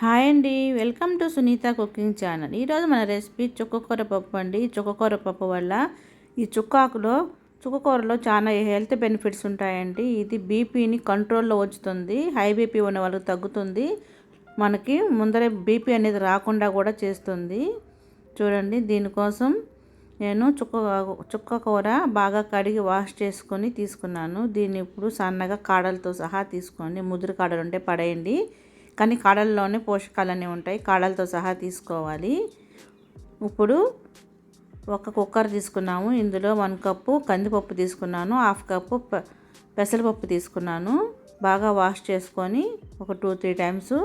Hi అండి. Welcome to Sunitha cooking channel. ఈరోజు మన రెసిపీ చుక్కకూర పప్పు అండి. చుక్కకూర పప్పు వల్ల ఈ చుక్కాకులో చుక్కకూరలో చాలా హెల్త్ బెనిఫిట్స్ ఉంటాయండి. ఇది బీపీని కంట్రోల్లో ఉంచుతుంది. హై బీపీ ఉన్న వాళ్ళకి తగ్గుతుంది. మనకి ముందరే బీపీ అనేది రాకుండా కూడా చేస్తుంది. చూడండి దీనికోసం నేను చుక్క చుక్క కూర బాగా కడిగి వాష్ చేసుకొని తీసుకున్నాను. దీన్ని ఇప్పుడు సన్నగా కాడలతో సహా తీసుకొని ముదురు కాడలు ఉంటే పడేయండి. కానీ కాడల్లోనే పోషకాలన్నీ ఉంటాయి. కాడలతో సహా తీసుకోవాలి. ఇప్పుడు ఒక కుక్కర్ తీసుకున్నాము. ఇందులో వన్ కప్పు కందిపప్పు తీసుకున్నాను. హాఫ్ కప్పు పెసరపప్పు తీసుకున్నాను. బాగా వాష్ చేసుకొని ఒక టూ త్రీ టైమ్స్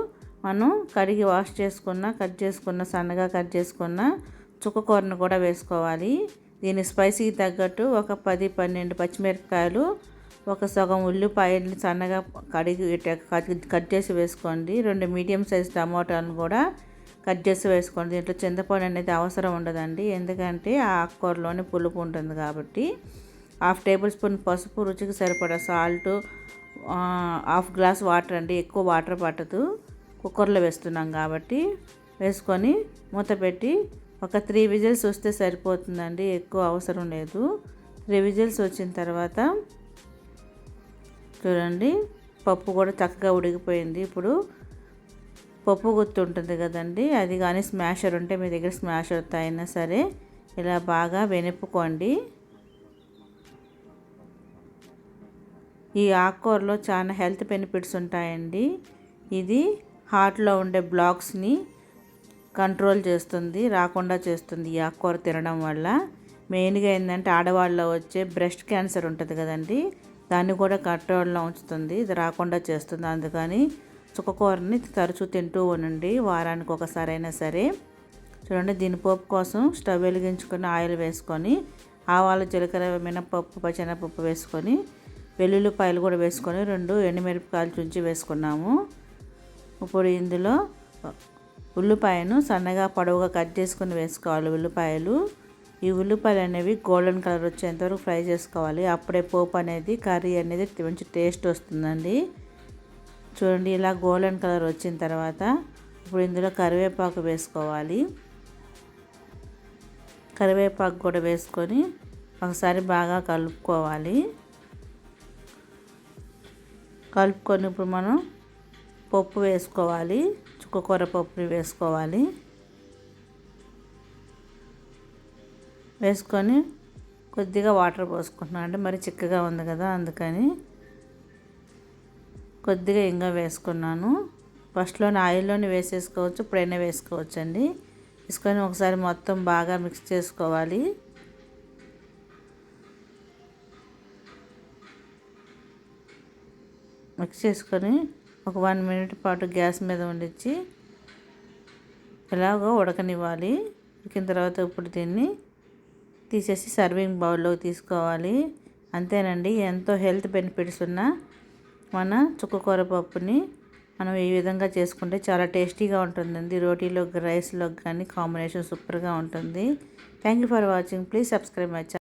మనం కడిగి వాష్ చేసుకున్న కట్ చేసుకున్న సన్నగా కట్ చేసుకున్న చుక్కకూరను కూడా వేసుకోవాలి. దీని స్పైసీకి తగ్గట్టు ఒక పది పన్నెండు పచ్చిమిరపకాయలు ఒక సగం ఉల్లిపాయలు సన్నగా కడిగి కట్ చేసి వేసుకోండి. రెండు మీడియం సైజ్ టమాటాలను కూడా కట్ చేసి వేసుకోండి. దీంట్లో చింతపండు అనేది అవసరం ఉండదండి. ఎందుకంటే ఆ ఆకుకూరలోనే పులుపు ఉంటుంది కాబట్టి. హాఫ్ టేబుల్ స్పూన్ పసుపు రుచికి సరిపడా సాల్ట్ హాఫ్ గ్లాస్ వాటర్ అండి. ఎక్కువ వాటర్ పట్టదు. కుక్కర్లో వేస్తున్నాం కాబట్టి వేసుకొని మూత పెట్టి ఒక త్రీ విజిల్స్ వస్తే సరిపోతుందండి. ఎక్కువ అవసరం లేదు. త్రీ విజిల్స్ వచ్చిన తర్వాత చూడండి. పప్పు కూడా చక్కగా ఉడికిపోయింది. ఇప్పుడు పప్పు గుర్తు ఉంటుంది కదండి. అది కానీ స్మాషర్ ఉంటే మీ దగ్గర స్మాషర్ అయినా సరే ఇలా బాగా వెనుపుకోండి. ఈ ఆకుకూరలో చాలా హెల్త్ బెనిఫిట్స్ ఉంటాయండి. ఇది హార్ట్లో ఉండే బ్లాక్స్ని కంట్రోల్ చేస్తుంది రాకుండా చేస్తుంది ఈ ఆకుకూర తినడం వల్ల. మెయిన్గా ఏంటంటే ఆడవాళ్ళలో వచ్చే బ్రెస్ట్ క్యాన్సర్ ఉంటుంది కదండి. దాన్ని కూడా కట్టడంలో ఉంచుతుంది. ఇది రాకుండా చేస్తుంది. అందుకని చుక్కకూరని తరచూ తింటూ ఉండండి. వారానికి ఒకసారి అయినా సరే. చూడండి దీని పోపు కోసం స్టవ్ వెలిగించుకొని ఆయిల్ వేసుకొని ఆవాలు జీలకర్ర మినపప్పు పచ్చెనపప్పు వేసుకొని వెల్లుల్లిపాయలు కూడా వేసుకొని రెండు ఎండుమిరపకాయలు చుంచి వేసుకున్నాము. ఇప్పుడు ఇందులో ఉల్లిపాయను సన్నగా పొడవుగా కట్ చేసుకుని వేసుకోవాలి ఉల్లిపాయలు. ఈ ఉల్లిపాయలు అనేవి గోల్డెన్ కలర్ వచ్చేంతవరకు ఫ్రై చేసుకోవాలి. అప్పుడే పోపు అనేది కర్రీ అనేది మంచి టేస్ట్ వస్తుందండి. చూడండి ఇలా గోల్డెన్ కలర్ వచ్చిన తర్వాత ఇప్పుడు ఇందులో కరివేపాకు వేసుకోవాలి. కరివేపాకు కూడా వేసుకొని ఒకసారి బాగా కలుపుకోవాలి. కలుపుకొని ఇప్పుడు మనం పప్పు వేసుకోవాలి. చుక్కకూర పప్పుని వేసుకోవాలి. వేసుకొని కొద్దిగా వాటర్ పోసుకుంటున్నాను. అంటే మరి చిక్కగా ఉంది కదా అందుకని కొద్దిగా ఇంకా వేసుకున్నాను. ఫస్ట్లోనే ఆయిల్లోనే వేసేసుకోవచ్చు ఇప్పుడైనా వేసుకోవచ్చు అండి వేసుకొని ఒకసారి మొత్తం బాగా మిక్స్ చేసుకోవాలి. మిక్స్ చేసుకొని ఒక వన్ మినిట్ పాటు గ్యాస్ మీద వండించి ఎలాగో ఉడకనివ్వాలి. ఉడికిన తర్వాత ఇప్పుడు దీన్ని తీసేసి సర్వింగ్ బౌల్లో తీసుకోవాలి. అంతేనండి ఎంతో హెల్త్ బెనిఫిట్స్ ఉన్న మన చుక్కకూర పప్పుని మనం ఈ విధంగా చేసుకుంటే చాలా టేస్టీగా ఉంటుందండి. రోటీలో రైస్లో కానీ కాంబినేషన్ సూపర్గా ఉంటుంది. Thank you for watching. Please subscribe my channel